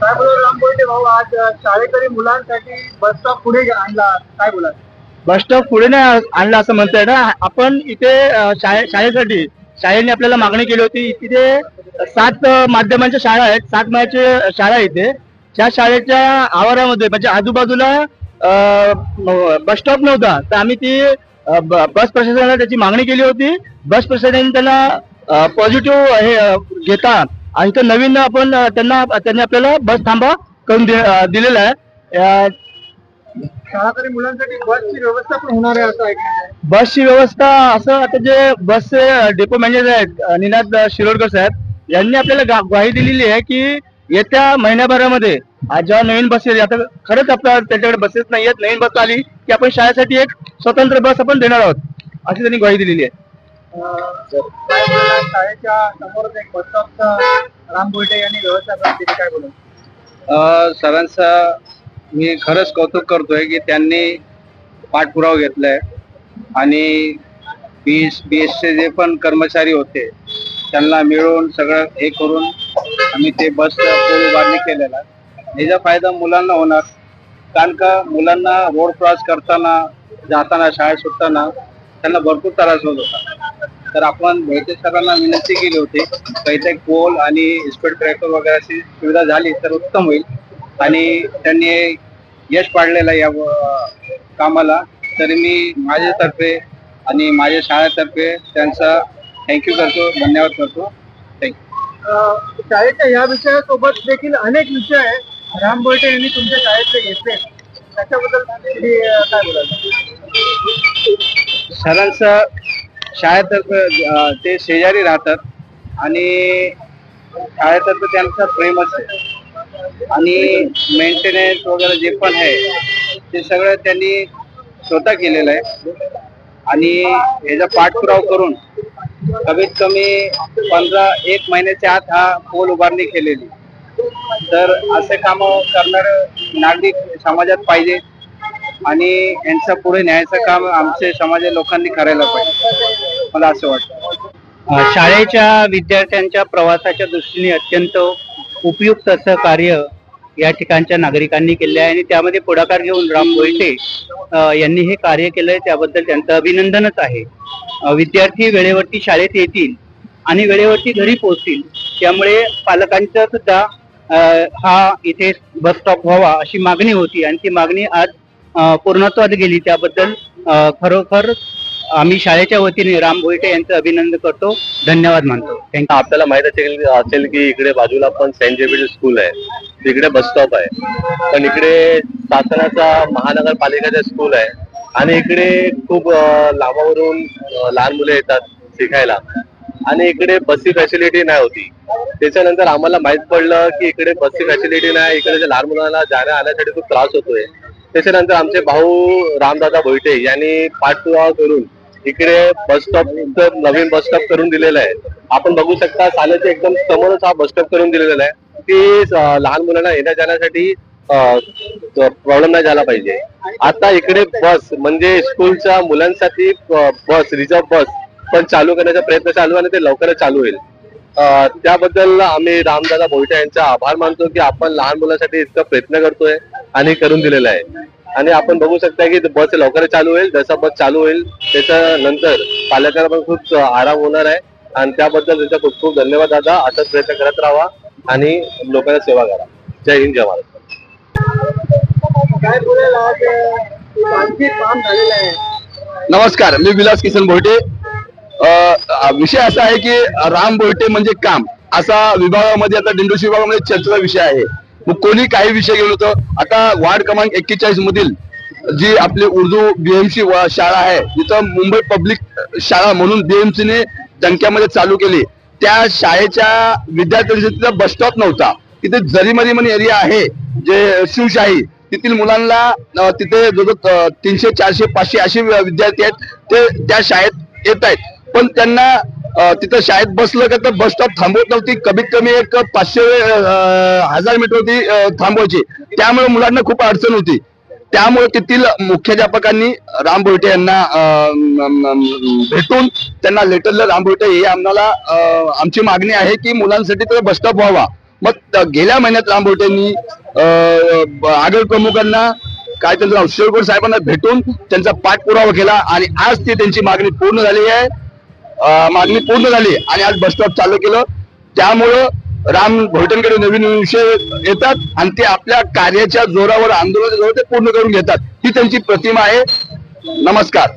काय बोला राम कोयटे भाऊ आज शाळेकरी मुलांसाठी बस स्टॉप पुढे आणला. काय बोला बस स्टॉप पुढे नाही आणला असं म्हणताय ना. आपण इथे शाळे शाळेसाठी शाळेने आपल्याला मागणी केली होती. तिथे सात माध्यमांच्या शाळा आहेत. सात मायाच्या शाळा इथे. त्या शाळेच्या आवारामध्ये म्हणजे आजूबाजूला बस स्टॉप नव्हता. तर आम्ही ती बस प्रशासनाला त्याची मागणी केली होती. बस प्रशासनाने त्याला पॉझिटिव्ह हे घेता. आणि इथं नवीन आपण त्यांना त्यांनी आपल्याला बस थांबा करून दिलेला आहे शाळाकरी मुलांसाठी बसची व्यवस्था पण होणार आहे असं. बसची व्यवस्था असं आता जे बसचे डेपो मॅनेजर आहेत निनाद शिरोडकर साहेब यांनी आपल्याला ग्वाही दिलेली आहे की येत्या महिन्याभरामध्ये आज जेव्हा नवीन बस येईल आता खरंच आपल्या त्याच्याकडे बसेस नाही आहेत नवीन बस आली की आपण शाळेसाठी एक स्वतंत्र बस आपण देणार आहोत अशी त्यांनी ग्वाही दिलेली आहे शाळेच्या समोरच एक राम यांनी व्यवस्था करून दिली काय सरांचा मी खरंच कौतुक करतोय की त्यांनी पाठपुरावा घेतलाय आणि बी बी एसचे जे पण कर्मचारी होते त्यांना मिळून सगळं हे करून आम्ही ते बस उभारणी केलेला आहे. याचा फायदा मुलांना होणार कारण का मुलांना रोड क्रॉस करताना जाताना शाळेत सुटताना त्यांना भरपूर त्रास होत होता तर आपण मोहिते सरांना विनंती केली होती काही पोल आणि स्पीड ब्रेकर वगैरेची सुविधा झाली तर उत्तम होईल. आणि त्यांनी यश पाडलेलं आहे या कामाला. तरी मी माझ्यातर्फे आणि माझ्या शाळेतर्फे त्यांचा थँक्यू करतो धन्यवाद करतो. थँक्यू अ, शाळेच्या या विषयासोबत देखील अनेक विषय आहे राम कोयटे यांनी तुमच्या शाळेतले घेतले. त्याच्याबद्दल काय बोलाल? सरांचं शाळेतर्फे ते शेजारी राहतात. आणि शाळेतर्फे त्यांचं प्रेमच आहे. आणि मेंटेनन्स वगैरे जे पण आहे ते सगळं त्यांनी स्वतः केलेलं आहे. आणि ह्याचा पाठपुराव करून कमीत कमी पंधरा एक महिन्याच्या आत हा पोल उभारणी केलेली. तर असे काम करणार नागरिक समाजात पाहिजे आणि यांचा पुढे न्यायचं काम आमचे समाजाच्या लोकांनी करायला पाहिजे. मला असं वाटतं. शाळेच्या विद्यार्थ्यांच्या प्रवासाच्या दृष्टीने अत्यंत उपयुक्त असं कार्य या ठिकाणच्या नागरिकांनी केले आहे आणि त्यामध्ये पुढाकार घेऊन राम मोहिते यांनी हे कार्य केलंय. त्याबद्दल त्यांचं अभिनंदनच आहे. विद्यार्थी वेळेवरती शाळेत येतील आणि वेळेवरती घरी पोहोचतील. त्यामुळे पालकांचा सुद्धा हा इथे बस स्टॉप व्हावा अशी मागणी होती. आणि ती मागणी आज पूर्णत्वात गेली. त्याबद्दल खरोखर आम्ही शाळेच्या वतीने राम भोईटे यांचं अभिनंदन करतो. धन्यवाद मानतो. थँक्यू आपल्याला माहीत असेल असेल की इकडे बाजूला पण सेंट जेविड स्कूल आहे. तिकडे बस स्टॉप आहे. पण इकडे शासनाचा महानगरपालिकेचा स्कूल आहे. आणि इकडे खूप लांबावरून लहान मुले येतात शिकायला. आणि इकडे बसची फॅसिलिटी नाही होती. त्याच्यानंतर आम्हाला माहीत पडलं की इकडे बसची फॅसिलिटी नाही इकडे लहान मुलांना जाण्या आण्यासाठी खूप त्रास होतोय. त्याच्यानंतर आमचे भाऊ रामदादा भोईटे यांनी पाठपुरावा करून इकडे बस स्टॉप नवीन बस स्टॉप करून दिलेलं आहे. आपण बघू शकता साल्याच्या एकदम समोरच हा बस स्टॉप करून दिलेला आहे. की लहान मुलांना येण्या जाण्यासाठी प्रॉब्लेम नाही झाला पाहिजे. आता इकडे बस म्हणजे स्कूलच्या मुलांसाठी बस रिझर्व बस पण चालू करण्याचा प्रयत्न चालू आहे आणि ते लवकरच चालू होईल. त्याबद्दल आम्ही रामदादा भोईटे यांचा आभार मानतो की आपण लहान मुलांसाठी इतका प्रयत्न करतोय आणि करून दिलेला आहे. आणि आपण बघू शकता की बस लवकर चालू होईल जसा बस चालू होईल त्याच्यानंतर पालकांना पण खूप आराम होणार आहे. आणि त्याबद्दल त्यांचा खूप खूप धन्यवाद दादा. असाच प्रयत्न करत राहा आणि लोकांना सेवा करा. जय हिंद जय महाराष्ट्र. नमस्कार मी विलास किसन भोयटे विषय असा आहे की राम भोयटे म्हणजे काम. असा विभागामध्ये आता दिंडोशी विभागामध्ये चर्चेचा विषय आहे. मग कोणी काही विषय घेऊन होतं आता वार्ड क्रमांक एक्केचाळीस मधील जी आपली उर्दू बीएमसी शाळा आहे जिथं मुंबई पब्लिक शाळा म्हणून बीएमसीने टंक्यामध्ये चालू केली. त्या शाळेच्या विद्यार्थ्यांचा तिथं बस स्टॉप नव्हता. तिथे जरीमरी म्हणून एरिया आहे जे शिवशाही तेथील मुलांना तिथे जवळ तीनशे चारशे पाचशे असे विद्यार्थी आहेत ते त्या शाळेत येत आहेत. पण त्यांना तिथं शाळेत बसलं का तर बस स्टॉप थांबवत नव्हती. कमीत कमी एक पाचशे हजार मीटरवरती अ, थांबवायची. त्यामुळे मुलांना खूप अडचण होती. त्यामुळे तेथील मुख्याध्यापकांनी राम बोईटे यांना भेटून त्यांना लेटरला राम बोईटे हे आम्हाला आमची मागणी आहे की मुलांसाठी तर बस स्टॉप व्हावा. मग गेल्या महिन्यात राम बोटेंनी आगळ प्रमुखांना काय त्यांचं नाव साहेबांना भेटून त्यांचा पाठपुरावा केला आणि आज ती त्यांची मागणी पूर्ण झाली आहे. मागणी पूर्ण झाली आणि आज बस स्टॉप चालू केलं. त्यामुळं राम भोईटेंकडे नवीन नवीन विषय येतात आणि ते आपल्या कार्याच्या जोरावर आंदोलनाच्या जोरावर ते पूर्ण करून घेतात. ही त्यांची प्रतिमा आहे. नमस्कार.